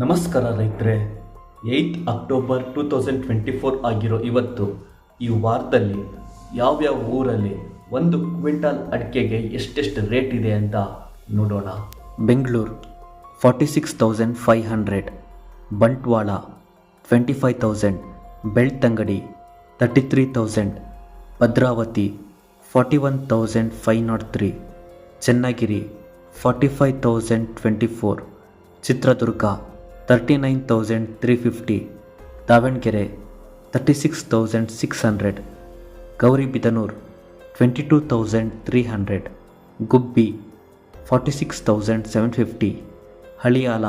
ನಮಸ್ಕಾರ ರೈತರೆ eight October two thousand twenty four ಆಗಿರೋ ಇವತ್ತು ಈ ವಾರದಲ್ಲಿ ಯಾವ್ಯಾವ ಊರಲ್ಲಿ ಒಂದು ಕ್ವಿಂಟಲ್ ಅಡಿಕೆಗೆ ಎಷ್ಟೆಷ್ಟು ರೇಟ್ ಇದೆ ಅಂತ ನೋಡೋಣ Bengaluru forty six thousand five hundred Bantwal twenty five thousand Belthangady thirty three thousand Bhadravati forty one thousand five nought three Channagiri forty five thousand twenty four Chitradurga thirty nine thousand three fifty Davanagere thirty six thousand six hundred Gauribidanur twenty two thousand three hundred Gubbi forty six thousand seven fifty Haliyal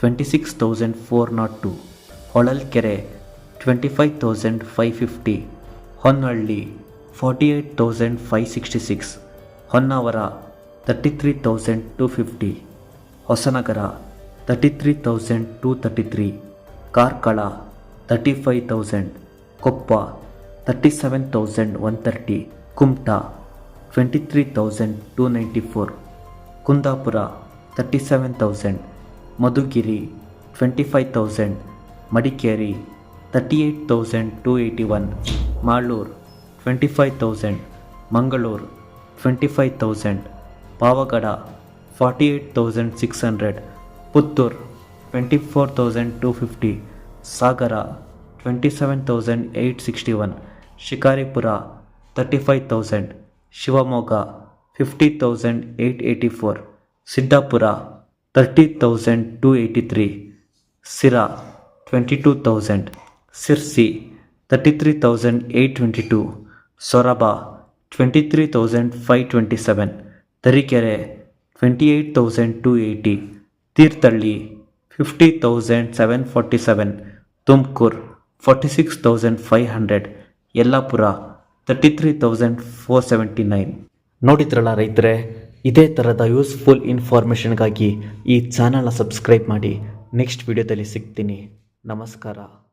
twenty six thousand four nought two Holalkere twenty five thousand five fifty Honnali forty eight thousand five sixty six Honnavar thirty three thousand two fifty Hosanagara thirty three thousand two thirty three Karkala thirty five thousand Koppa thirty seven thousand one thirty Kumta twenty three thousand two ninety four Kundapura thirty seven thousand Madhugiri twenty five thousand Madikeri thirty eight thousand two eighty one Malur twenty five thousand Mangaluru twenty five thousand Pavagada forty eight thousand six hundred Puttur twenty four thousand two fifty सागर twenty seven thousand eight sixty one Shikaripur thirty five thousand Shivamogga fifty thousand eight eighty four Siddapur thirty thousand two eighty three Sira twenty two thousand thirty three thousand eight two Soraba twenty three thousand five twenty seven Tarikere twenty eight thousand two eighty Thirthahalli fifty thousand seven forty seven Tumakuru forty six thousand five hundred Yellapur thirty three thousand four seventy nine ನೋಡಿದ್ರಲ್ಲ ರೈತರೆ ಇದೇ ಥರದ useful ಇನ್ಫಾರ್ಮೇಷನ್ಗಾಗಿ ಈ ಚಾನಲ್ನ subscribe ಮಾಡಿ next ವಿಡಿಯೋದಲ್ಲಿ ಸಿಗ್ತೀನಿ ನಮಸ್ಕಾರ